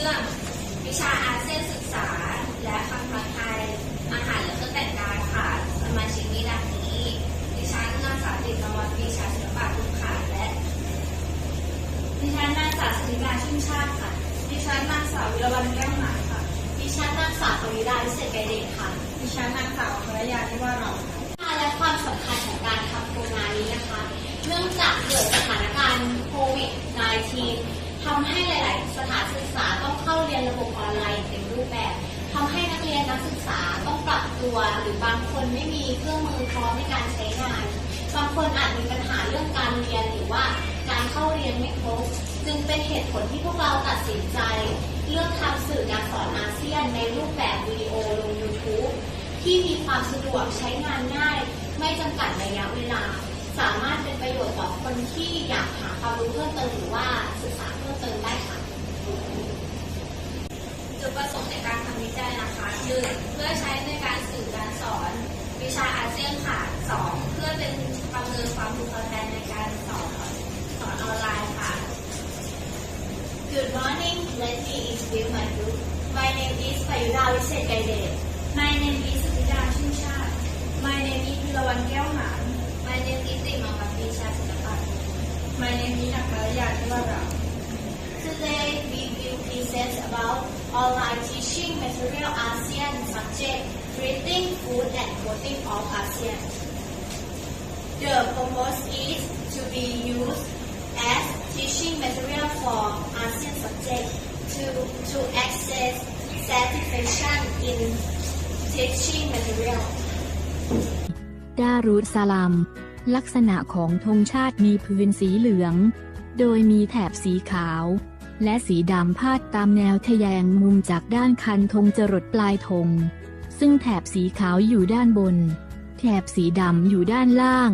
รื่อง วิชาอาเซียนศึกษา และคำทักทยอาหารและเครื่องแต่งกายค่ะ สมาชิกมีดังนี้ ดิฉันนางสาวติดนวัตวิชาศิลปะทุกขาและ ดิฉันนางสาวสนิกาชุ่มชาติค่ะ ดิฉันนางสาววิรวรรณแก้วหมายค่ะ ดิฉันนางสาวปริดาวิเศษไกเดชค่ะ ดิฉันนางสาวภรรยาที่ว่าเราและความสำคัญของการทำโครงงานนี้นะคะ เนื่องจากเกิดสถานการณ์โค ให้หลาย ๆ สถานศึกษาต้องเข้าเรียนระบบออนไลน์เต็มรูปแบบทำให้นักเรียนนักศึกษาต้องปรับตัว หรือบางคนไม่มีเครื่องมือพร้อมในการใช้งาน บางคนอาจมีปัญหาเรื่องการเรียนหรือว่าการเข้าเรียนไม่ครบจึงเป็นเหตุผลที่พวกเราตัดสินใจ เลือกทำสื่อการสอนอาเซียนในรูปแบบวิดีโอลง YouTube ที่มีความสะดวกใช้งานง่าย ไม่จำกัดระยะเวลา สามารถเป็นประโยชน์ต่อคนที่อยากหาความรู้เพิ่มเติมหรือว่าเพิ่มเติมได้ค่ะ จุดประสงค์ในการทำวิจัยนะคะหนึ่งเพื่อใช้ในการสื่อการสอนวิชาอาเซียนค่ะสองเพื่อเป็นประเมินความพึงพอใจในการสอนสอนออนไลน์ค่ะ Good morning let me introduce my group My name is Payuda Viset Gaide My name is สุธิดาชุ่มชาติ My name is พิรวันแก้วหาน My name is ติมาวัตวิชาศิลปะ My name is นักภรรยาที่ว่าเรา Today we will present about online teaching material ASEAN subject Treating Food and Clothing of ASEAN The purpose is to be used as teaching material for ASEAN subject to, to access satisfaction in teaching material. ดารุสลาม ลักษณะของธงชาติมีพื้นสีเหลือง โดยมีแถบสีขาว และสีดำพาดตามแนวทะแยงมุมจากด้านคันธงจรดปลายธง ซึ่งแถบสีขาวอยู่ด้านบน แถบสีดำอยู่ด้านล่าง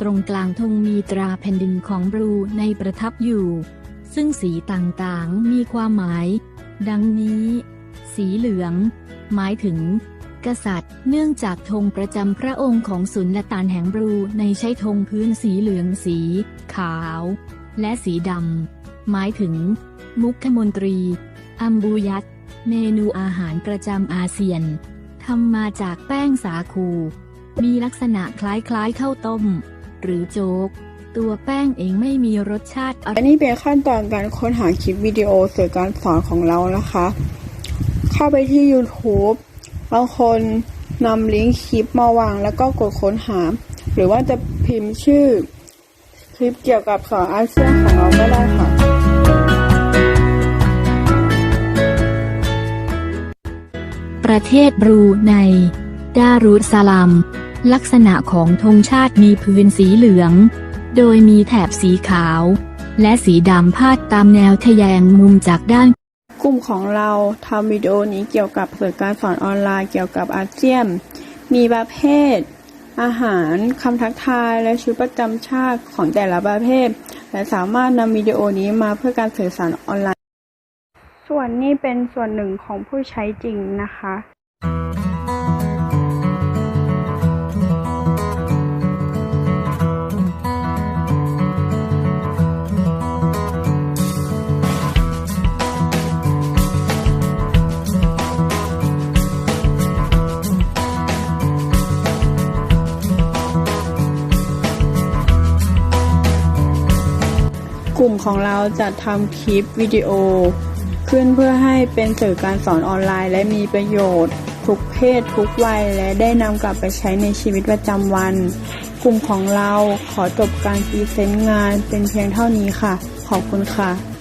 ตรงกลางธงมีตราแผ่นดินของบรูในประทับอยู่ ซึ่งสีต่างๆมีความหมาย ดังนี้ สีเหลือง หมายถึง กษัตริย์ เนื่องจากธงประจำพระองค์ของสุลต่านแห่งบรูในใช้ธงพื้นสีเหลืองสี ขาว และสีดำหมายถึง มุขมนตรี อัมบูยัตเมนูอาหารประจำอาเซียนทำมาจากแป้งสาคู มีลักษณะคล้ายๆข้าวต้ม หรือโจ๊ก ตัวแป้งเองไม่มีรสชาติอร่อยอันนี้เป็นขั้นตอนการค้นหาคลิปวิดีโอสื่อการสอนของเรานะคะ เข้าไปที่ YouTube บางคนนำลิงก์คลิปมาวางแล้วก็กดค้นหา หรือว่าจะพิมพ์ชื่อ คลิปเกี่ยวกับสอนอาเซียนของเราก็ได้ค่ะประเทศบรูไนดารุสลาม ลักษณะของธงชาติมีพื้นสีเหลือง โดยมีแถบสีขาว และสีดำพาดตามแนวทะแยงมุมจากด้าน กลุ่มของเราทำวิดีโอนี้เกี่ยวกับสื่อการสอนออนไลน์เกี่ยวกับอาเซียน มีประเภท อาหารคำทักทายและชุดประจำชาติของแต่ละประเภท และสามารถนำวิดีโอนี้มาเพื่อการสื่อสารออนไลน์ ส่วนนี้เป็นส่วนหนึ่งของผู้ใช้จริงนะคะ ลุ่มของเราจะทำคลิปวิดีโอ ขึ้นเพื่อให้เป็นสื่อการสอนออนไลน์ และมีประโยชน์ ทุกเพศทุกวัย และได้นำกลับไปใช้ในชีวิตประจำวัน กลุ่มของเราขอจบการพรีเซนต์งานเป็นเพียงเท่านี้ค่ะ ขอบคุณค่ะ